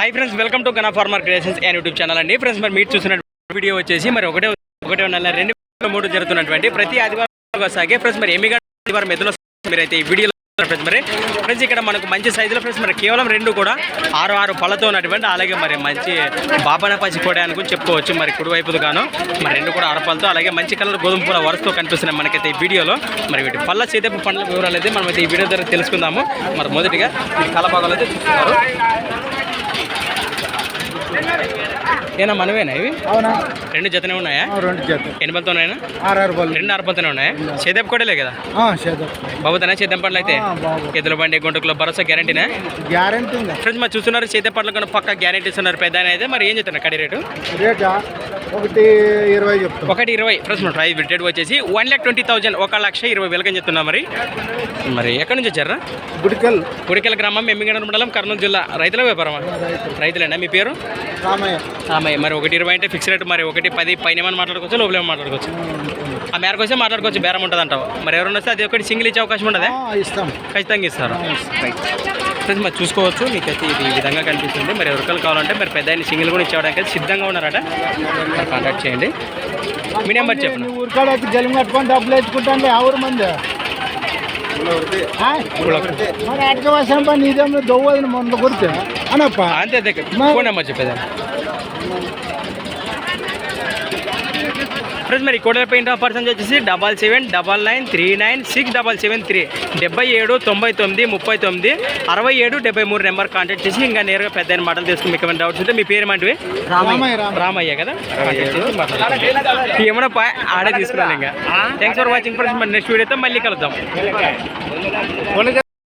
Hi friends welcome to Gana farmer creations and YouTube channel అండి. Friends మరి మీరు చూసిన వీడియో వచ్చేసి మరి ఒకటే ఒకటే నెల రెండు మూడు జరుగుతున్నటువంటి ప్రతి ఆదివారం సాగే. ఫ్రెండ్స్ మరి ఎమ్మిగా ఆదివారం ఎదులో మీరైతే ఈ వీడియో ఫ్రెండ్స్ మరి. ఫ్రెండ్స్ ఇక్కడ మనకు మంచి సైజులో ఫ్రెండ్స్ మరి కేవలం రెండు కూడా. ఆరు ఆరు పళ్ళతో ఉన్నటువంటి అలాగే మరి మంచి బాబాన పచ్చి కోడే అనుకుని చెప్పుకోవచ్చు మరి కుడివైపుది గాను మరి రెండు కూడా ఆరు పళ్ళతో అలాగే మంచి కలర్ గోధుమ పూల వరుసతో కనిపిస్తున్నాయి మనకైతే ఈ వీడియోలో. మరి వీటి పళ్ళ చేతపు పండ్ల వివరాలు అయితే మనం అయితే ఈ వీడియో ద్వారా తెలుసుకుందాము. మరి మొదటిగా ఈ కలబాగాలు అయితే చూస్తున్నారు. ఏనా మనమేనా ఇవి? అవునా? రెండు జతనే ఉన్నాయా? రెండు చేద్దాం ఎన్ని పళ్ళతో ఉన్నాయా ఆర్ఆర్ బళ్ళు రెండు అరపంతనే ఉన్నాయా? చేదేపు కోడలే కదా? బాబుతానే చేద్దాం పండ్లు అయితే? బాబు. ఎద్దుల బండి గుంటకులో భరోసా గ్యారంటీనా? గ్యారంటీ ఫ్రెండ్స్ మరి చూస్తున్నారు చేతే పట్ల కన్నా పక్క గ్యారంటీ ఇస్తున్నారు పెద్ద అయితే మరి ఏం చెప్తున్నారు కడి రేటు? రేటా? ఒకటి ఇరవై చెప్తాం. ఒకటి ఇరవై. ఫ్రెండ్స్ మన ప్రైస్ రేట్ వచ్చేసి వన్ ల్యాక్ ట్వంటీ థౌసండ్ ఒక లక్ష ఇరవై వేలకని చెప్తున్నా మరి. మరి ఎక్కడి నుంచి వచ్చారా గుడికల్. గుడికెల గ్రామం ఎమ్మిగడ మండలం కర్నూలు జిల్లా. రైతుల వ్యాపారమా? రైతులేనా? మీ పేరు? రామయ్య. ఆమె మరి ఒకటి ఇరవై అంటే ఫిక్స్ రేట్ మరి ఒకటి పది పైన ఏమైనా మాట్లాడుకోవచ్చు లోపల మాట్లాడుకోవచ్చు? ఆ మేరకు వస్తే మాట్లాడుకోవచ్చు. బేరం ఉంటుంది అంటావు మరి ఎవరైనా వస్తే అది ఒకటి సింగిల్ ఇచ్చే అవకాశం ఉండదా? ఇస్తాం. ఖచ్చితంగా ఇస్తారు. ఫ్రెండ్స్ మరి చూసుకోవచ్చు మీకైతే ఇది ఈ విధంగా కనిపిస్తుంది. మరి ఎవరికలు కావాలంటే మరి పెద్ద ఆయన సింగిల్ కూడా ఇచ్చేవడానికి అయితే సిద్ధంగా ఉన్నారట. మరి కాంటాక్ట్ చేయండి. మీ నెంబర్ చెప్పండి. ఊరికాడ జలం కట్టుకొని డబ్బులు ఎత్తుకుంటాను ఎవరు మంది? మరి అటక వర్షం పని నీదేమో దొవ్వదని మొన్న గుర్తు అనప్ప. అంతే అంతే. ఫోన్ నెంబర్ చెప్పేదాన్ని. ఫ్రెండ్స్ మరి కోడల పెయింట్ పర్సన్ వచ్చేసి double seven double nine three nine six double seven three డెబ్బై ఏడు తొంభై తొమ్మిది ముప్పై తొమ్మిది అరవై ఏడు డెబ్బై మూడు నెంబర్ కాంటాక్ట్ చేసి ఇంకా నేరుగా పెద్ద ఆయన మాటలు తీసుకుని మీకు ఏమైనా డౌట్స్ ఉంటే మీ పేరు ఏమంటివి? రామయ్య రామ రామయ్య కదా? ఏమైనా పా ఆడే తీసుకురాలి ఇంకా. థ్యాంక్స్ ఫర్ వాచింగ్ ఫ్రెండ్స్ మరి నెక్స్ట్ వీడియోతో మళ్ళీ కలుద్దాం.